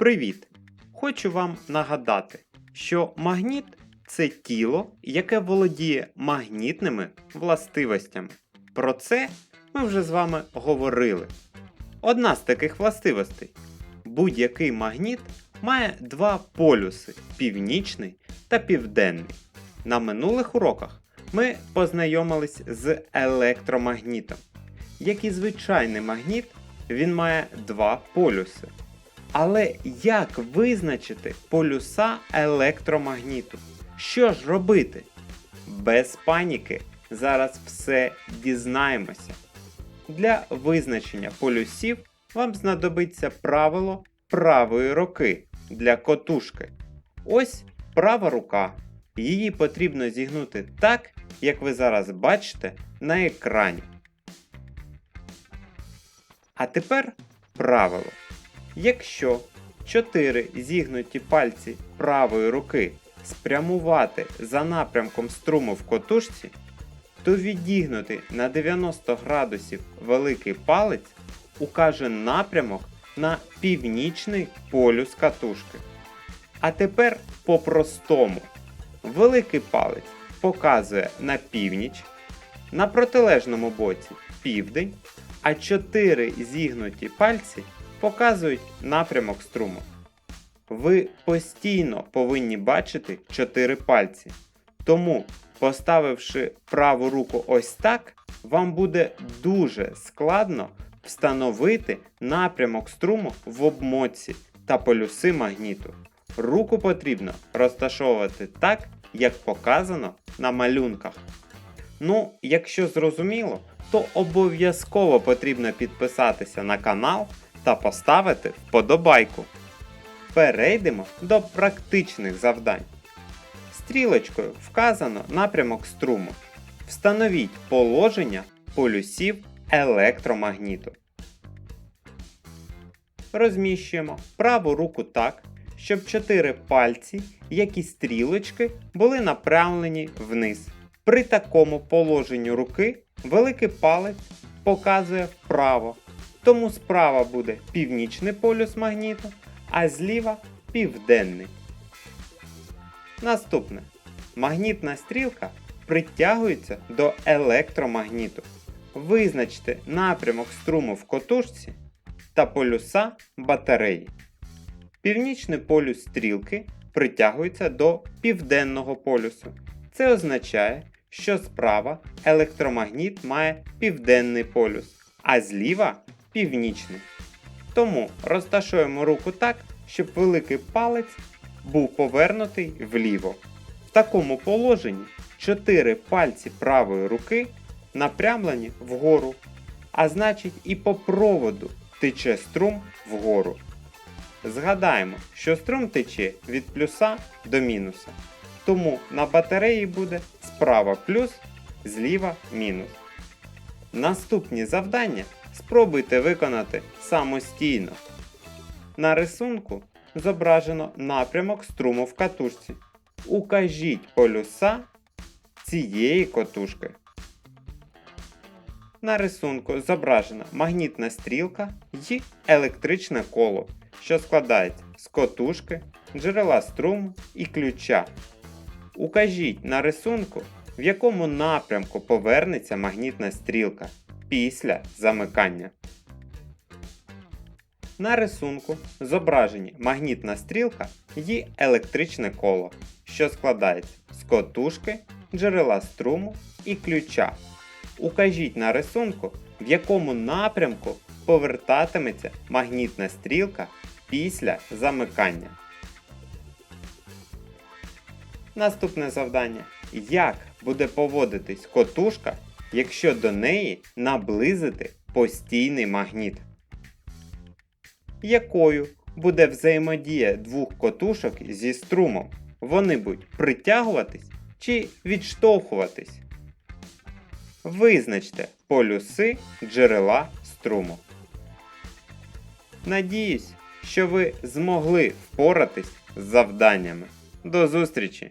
Привіт! Хочу вам нагадати, що магніт це тіло, яке володіє магнітними властивостями. Про це ми вже з вами говорили. Одна з таких властивостей. Будь-який магніт має два полюси північний та південний. На минулих уроках ми познайомились з електромагнітом. Як і звичайний магніт, він має два полюси. Але як визначити полюса електромагніту? Що ж робити? Без паніки. Зараз все дізнаємося. Для визначення полюсів вам знадобиться правило правої руки для котушки. Ось права рука. Її потрібно зігнути так, як ви зараз бачите на екрані. А тепер правило. Якщо 4 зігнуті пальці правої руки спрямувати за напрямком струму в котушці, то відігнутий на 90 градусів великий палець укаже напрямок на північний полюс катушки. А тепер по-простому. Великий палець показує на північ, на протилежному боці південь, а 4 зігнуті пальці показують напрямок струму. Ви постійно повинні бачити 4 пальці. Тому, поставивши праву руку ось так, вам буде дуже складно встановити напрямок струму в обмотці та полюси магніту. Руку потрібно розташовувати так, як показано на малюнках. Ну, якщо зрозуміло, то обов'язково потрібно підписатися на канал та поставити вподобайку. Перейдемо до практичних завдань. Стрілочкою вказано напрямок струму. Встановіть положення полюсів електромагніту. Розміщуємо праву руку так, щоб чотири пальці, як і стрілочки, були направлені вниз. При такому положенні руки великий палець показує вправо, тому справа буде північний полюс магніту, а зліва південний. Наступне. Магнітна стрілка притягується до електромагніту. Визначте напрямок струму в котушці та полюса батареї. Північний полюс стрілки притягується до південного полюсу. Це означає, що справа електромагніт має південний полюс, а зліва північний. Тому розташуємо руку так, щоб великий палець був повернутий вліво. В такому положенні 4 пальці правої руки напрямлені вгору, а значить і по проводу тече струм вгору. Згадаємо, що струм тече від плюса до мінуса. Тому на батареї буде справа плюс, зліва мінус. Наступні завдання спробуйте виконати самостійно. На рисунку зображено напрямок струму в катушці. Укажіть полюса цієї котушки. На рисунку зображена магнітна стрілка і електричне коло, що складається з котушки, джерела струму і ключа. Укажіть на рисунку, в якому напрямку повернеться магнітна стрілка після замикання. На рисунку зображені магнітна стрілка і електричне коло, що складається з котушки, джерела струму і ключа. Укажіть на рисунку, в якому напрямку повертатиметься магнітна стрілка після замикання. Наступне завдання. Як буде поводитись котушка, якщо до неї наблизити постійний магніт? Якою буде взаємодія двох котушок зі струмом? Вони будуть притягуватись чи відштовхуватись? Визначте полюси джерела струму. Надіюсь, що ви змогли впоратись з завданнями. До зустрічі!